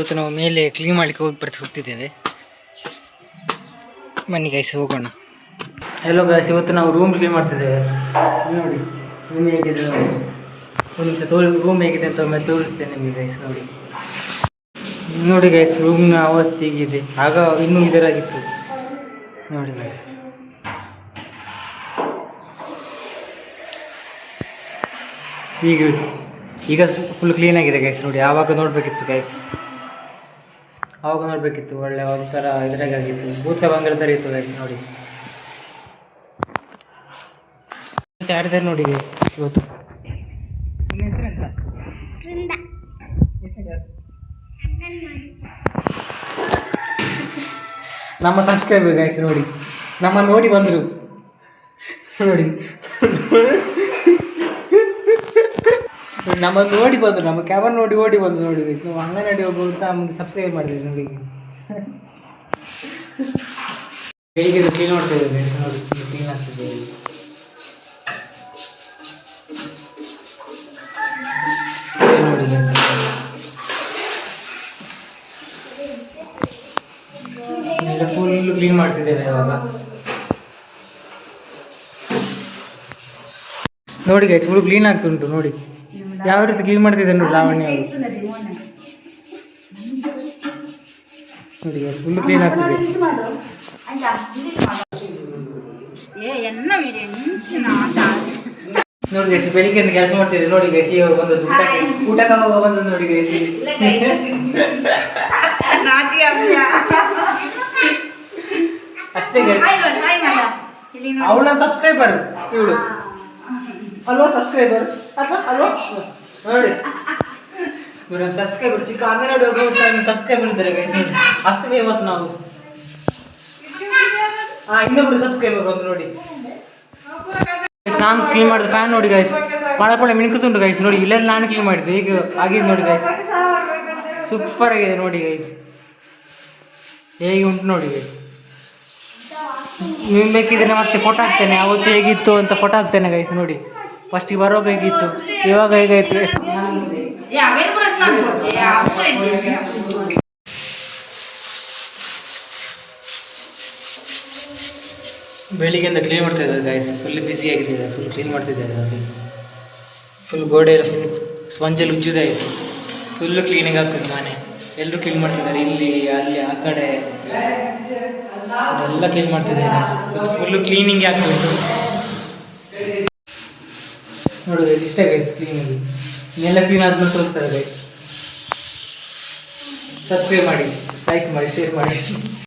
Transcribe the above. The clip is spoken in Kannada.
ಇವತ್ತು ನಾವು ಮೇಲೆ ಕ್ಲೀನ್ ಮಾಡ್ಲಿಕ್ಕೆ ಹೋಗಿ ಬರ್ತಾ ಹೋಗ್ತಿದ್ದೇವೆ. ಮನೆ ಗೈಸ್ ಹೋಗೋಣ. ಹಲೋ ಗೈಸ್ ಇವತ್ತು ನಾವು ರೂಮ್ ಕ್ಲೀನ್ ಮಾಡ್ತಿದ್ದೇವೆ. ನೋಡಿ ರೂಮ್ ಹೇಗಿದೆ ಒಂದು ನಿಮಿಷ ತೋರಿ ರೂಮ್ ಹೇಗಿದೆ ಅಂತ ಒಮ್ಮೆ ತೋರಿಸ್ತೇನೆ ನಿಮಗೆ ಗೈಸ್ ನೋಡಿ. ನೋಡಿ ಗೈಸ್ ರೂಮ್ನ ಅವಸ್ಥೆ ಹೀಗಿದೆ. ಆಗ ಇನ್ನೂ ಇದರಾಗಿತ್ತು. ನೋಡಿ ಗೈಸ್ ಈಗ ಈಗ ಫುಲ್ ಕ್ಲೀನ್ ಆಗಿದೆ ಗೈಸ್ ನೋಡಿ, ಆವಾಗ ನೋಡಬೇಕಿತ್ತು ಗೈಸ್ ಆವಾಗ ನೋಡಬೇಕಿತ್ತು ಒಳ್ಳೆ ಒಂಥರ ಇದ್ರಾಗಿತ್ತು ಭೂತ ಥರ ಇತ್ತು ಗೈಸ್ ನೋಡಿ. ಮತ್ತೆ ಯಾರಿದ್ದಾರೆ ನೋಡಿ ಇವತ್ತು? ನಿಮ್ಮ ನಮ್ಮ ಸಬ್ಸ್ಕ್ರೈಬರ್ ಗೈಸ್ ನೋಡಿ. ನಮ್ಮ ನೋಡಿ ಬಂದರು. ನೋಡಿ. ನಮ್ಮ ನೋಡಿ ಬಂದರು, ನಮ್ಮ ಕ್ಯಾಮರಾ ನೋಡಿ, ಓಡಿ ಬಂದು ನೋಡಿ ನಾವು ಅಂಗನವಾಡಿ ಹೋಗ್ಬೋದು ನಮಗೆ ಸಬ್ಸ್ಕ್ರೈಬ್ ಮಾಡಿದ್ವಿ ನೋಡಿ. ಹೇಗೆ ಕ್ಲೀನ್ ಮಾಡ್ತಾ ಇದ್ದೇವೆ ನೋಡಿ ಕ್ಲೀನ್ ಆಗ್ತದೆ ಫುಲ್ ಕ್ಲೀನ್ ಮಾಡ್ತಿದ್ದೇವೆ ಇವಾಗ. ನೋಡಿ ಗೈಸ್ ಫುಲ್ ಕ್ಲೀನ್ ಆಗ್ತುಂಟು ನೋಡಿ. ಯಾವ ರೀತಿ ಕ್ಲೀನ್ ಮಾಡ್ತಿದ್ದೆ ನೋಡಿ ಲಾವಣ್ಯ ಅವರು. ನೋಡಿ ಗೈಸ್ ಫುಲ್ ಕ್ಲೀನ್ ಆಗ್ತಿದೆ. ನೋಡಿ ಗೈಸ್ ಬೆಳಿಗ್ಗೆ ಕೆಲಸ ಮಾಡ್ತಿದ್ದೆ. ನೋಡಿ ಗೈಸಿ ಇವಾಗ ಬಂದದ್ದು ಊಟ ಊಟಕ್ಕೆ ಹೋಗ ಬಂದದ್ದು ನೋಡಿ ಗೈಸಿ. ಅಷ್ಟೇ ಗೈಸ್. ಅವಳು ಸಬ್ಸ್ಕ್ರೈಬರ್ ಇವಳು. ಅಲ್ವಾ ಸಬ್ಸ್ಕ್ರೈಬರ್ ಅಥವಾ ಅಲ್ವಾ? ನೋಡಿ. ಮೇಡಮ್ ಸಬ್ಸ್ಕ್ರೈಬರ್ ಚಿಕ್ಕ ಹೋಗೋರು ಸಬ್ಸ್ಕ್ರೈಬರ್ ಇದ್ದಾರೆ ಗೈಸ್ ನೋಡಿ. ಅಷ್ಟು ಫೇಮಸ್ ನಾವು. ಹಾ ಇನ್ನೊಬ್ರು ಸಬ್ಸ್ಕ್ರೈಬರ್ ಬಂದು ನೋಡಿ. ನಾನು ಕ್ಲೀನ್ ಮಾಡಿದ ಫ್ಯಾನ್ ನೋಡಿ ಗೈಸ್ ಪಳ ಪಳ ಮಿಣುಕುತ್ತುಂಟು ಗೈಸ್ ನೋಡಿ, ಇಲ್ಲೆಲ್ಲ ನಾನು ಕ್ಲೀನ್ ಮಾಡಿದ್ದೆ. ಈಗ ಆಗಿದೆ ನೋಡಿ ಗೈಸ್ ಸೂಪರ್ ಆಗಿದೆ ನೋಡಿ ಗೈಸ್ ಹೇಗೆ ಉಂಟು ನೋಡಿ ಗೈಸ್ ನೀವು ಬೇಕಿದ್ರೆ ಮತ್ತೆ ಫೋಟೋ ಹಾಕ್ತೇನೆ. ಅವತ್ತು ಹೇಗಿತ್ತು ಅಂತ ಫೋಟೋ ಹಾಕ್ತೇನೆ ಗೈಸ್ ನೋಡಿ. ಹೇಗಿತ್ತು ಇವಾಗ ನಾನ್? ಆ ಅಪ್ಪ ಇದೆ. ಬೆಳಿಗ್ಗೆಯಿಂದ ಕ್ಲೀನ್ ಮಾಡ್ತಾ ಇದ್ದಾರೆ ಗಾಯ್ಸ್ ಫುಲ್ ಬಿಸಿ ಆಗಿದೆ ಫುಲ್ ಕ್ಲೀನ್ ಮಾಡ್ತಿದ್ದಾರೆ ಅಲ್ಲಿ ಫುಲ್ ಗೋಡೆ ಎಲ್ಲ ಫುಲ್ ಸ್ಪಂಜಲ್ಲಿ ಉಜ್ಜಿದೆ ಆಯಿತು. ಫುಲ್ಲು ಕ್ಲೀನಿಂಗ್ ಆಗ್ತದೆ ಮನೆ. ಎಲ್ಲರೂ ಕ್ಲೀನ್ ಮಾಡ್ತಿದ್ದಾರೆ ಇಲ್ಲಿ ಅಲ್ಲಿ ಆ ಕಡೆ. ಎಲ್ಲ ಕ್ಲೀನ್ ಮಾಡ್ತಿದ್ದಾರೆ ಫುಲ್ಲು ಕ್ಲೀನಿಂಗ್ ಆಗ್ತದೆ ನೋಡಿ guys, ಇಷ್ಟ ಗೈಸ್ ಕ್ಲೀನಾಗಿ ಇನ್ನೆಲ್ಲ ಕ್ಲೀನ್ ಆದ್ಮೇಲೆ ತೋರಿಸ್ತಾರೆ ಗೈಸ್ ಸಬ್ಸ್ಕ್ರೈಬ್ ಮಾಡಿ ಲೈಕ್ ಮಾಡಿ ಶೇರ್ ಮಾಡಿ.